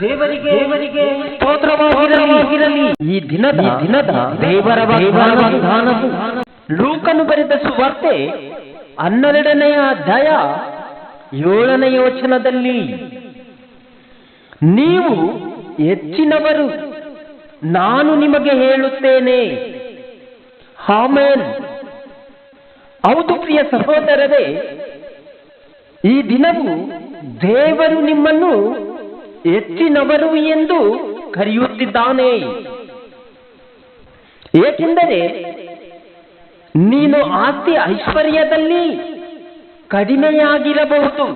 ದೇವರಿಗೆ ಈ ದಿನದ ದಿನದ ದೇವರ ವಾಗ್ದಾನವು ಲೂಕನು ಬರೆದ ಸುವಾರ್ತೆ ಹನ್ನೆರಡನೆಯ ಅಧ್ಯಾಯ ಏಳನೆಯ ಯೋಚನದಲ್ಲಿ ನೀವು ಹೆಚ್ಚಿನವರು ನಾನು ನಿಮಗೆ ಹೇಳುತ್ತೇನೆ. ಹಾಮೇನ್ ಹೌದು ಪ್ರಿಯ ಸಹೋದರರೇ, ಈ ದಿನವು ದೇವರು ನಿಮ್ಮನ್ನು ಹೆಚ್ಚಿನವರು ಎಂದು ಕರೆಯುತ್ತಿದ್ದಾನೆ. ಏಕೆಂದರೆ ನೀನು ಆಸ್ತಿ ಐಶ್ವರ್ಯದಲ್ಲಿ ಕಡಿಮೆಯಾಗಿರಬಹುದು.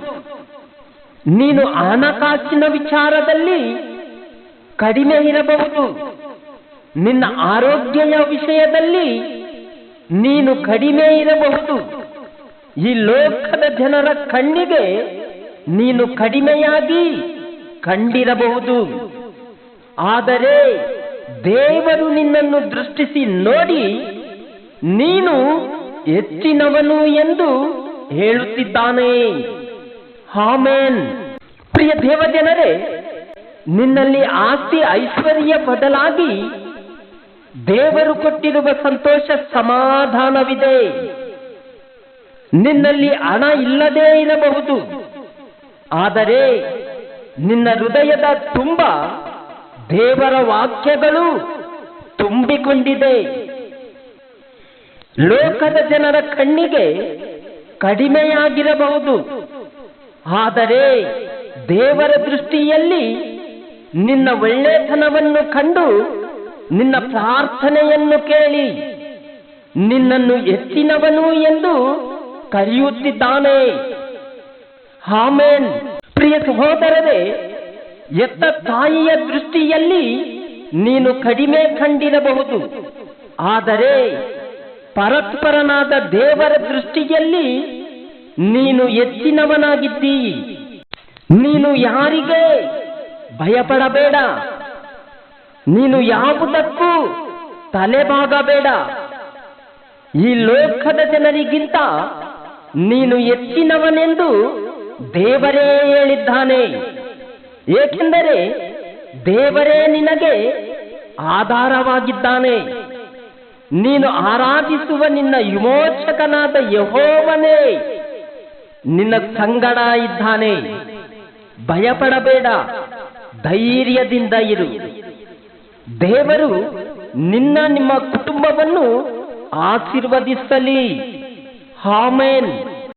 ನೀನು ಹಣಕಾಸಿನ ವಿಚಾರದಲ್ಲಿ ಕಡಿಮೆ ಇರಬಹುದು ನಿನ್ನ ಆರೋಗ್ಯದ ವಿಷಯದಲ್ಲಿ ನೀನು ಕಡಿಮೆ ಇರಬಹುದು. ಈ ಲೋಕದ ಜನರ ಕಣ್ಣಿಗೆ ನೀನು ಕಡಿಮೆಯಾಗಿ ಕಂಡಿರಬಹುದು. ಆದರೆ ದೇವರು ನಿನ್ನನ್ನು ದೃಷ್ಟಿಸಿ ನೋಡಿ ನೀನು ಹೆಚ್ಚಿನವನು ಎಂದು ಹೇಳುತ್ತಿದ್ದಾನೆ. ಹಾಮೇನ್ ಪ್ರಿಯ ದೇವಜನರೇ, ನಿನ್ನಲ್ಲಿ ಆಸ್ತಿ ಐಶ್ವರ್ಯ ಬದಲಾಗಿ ದೇವರು ಕೊಟ್ಟಿರುವ ಸಂತೋಷ ಸಮಾಧಾನವಿದೆ. ನಿನ್ನಲ್ಲಿ ಹಣ ಇಲ್ಲದೇ ಇರಬಹುದು. ಆದರೆ ನಿನ್ನ ಹೃದಯದ ತುಂಬ ದೇವರ ವಾಕ್ಯಗಳು ತುಂಬಿಕೊಂಡಿದೆ. ಲೋಕದ ಜನರ ಕಣ್ಣಿಗೆ ಕಡಿಮೆಯಾಗಿರಬಹುದು. ಆದರೆ ದೇವರ ದೃಷ್ಟಿಯಲ್ಲಿ ನಿನ್ನ ಒಳ್ಳೆತನವನ್ನು ಕಂಡು ನಿನ್ನ ಪ್ರಾರ್ಥನೆಯನ್ನು ಕೇಳಿ ನಿನ್ನನ್ನು ಎತ್ತಿನವನು ಎಂದು ಕರೆಯುತ್ತಿದ್ದಾನೆ. ಹಾಮೇನ್ ಪ್ರಿಯ ಸಹೋದರರೇ, ಎತ್ತ ತಾಯಿಯ ದೃಷ್ಟಿಯಲ್ಲಿ ನೀನು ಕಡಿಮೆ ಕಂಡಿರಬಹುದು. ಆದರೆ ಪರಸ್ಪರನಾದ ದೇವರ ದೃಷ್ಟಿಯಲ್ಲಿ ನೀನು ಹೆಚ್ಚಿನವನಾಗಿದ್ದೀ ನೀನು ಯಾರಿಗೆ ಭಯಪಡಬೇಡ. ನೀನು ಯಾವುದಕ್ಕೂ ತಲೆಬಾಗಬೇಡ. ಈ ಲೋಕದ ಜನರಿಗಿಂತ ನೀನು ಹೆಚ್ಚಿನವನೆಂದು ದೇವರೇ ಹೇಳಿದ್ದಾನೆ. ಏಕೆಂದರೆ ದೇವರೇ ನಿನಗೆ ಆಧಾರವಾಗಿದ್ದಾನೆ. ನೀನು ಆರಾಧಿಸುವ ನಿನ್ನ ವಿಮೋಚಕನಾದ ಯಹೋವನೇ. ನಿನ್ನ ಸಂಗಡ ಇದ್ದಾನೆ. ಭಯಪಡಬೇಡ. ಧೈರ್ಯದಿಂದ ಇರು. ದೇವರು ನಿನ್ನ ನಿಮ್ಮ ಕುಟುಂಬವನ್ನು ಆಶೀರ್ವದಿಸಲಿ. ಹಾಮೇನ್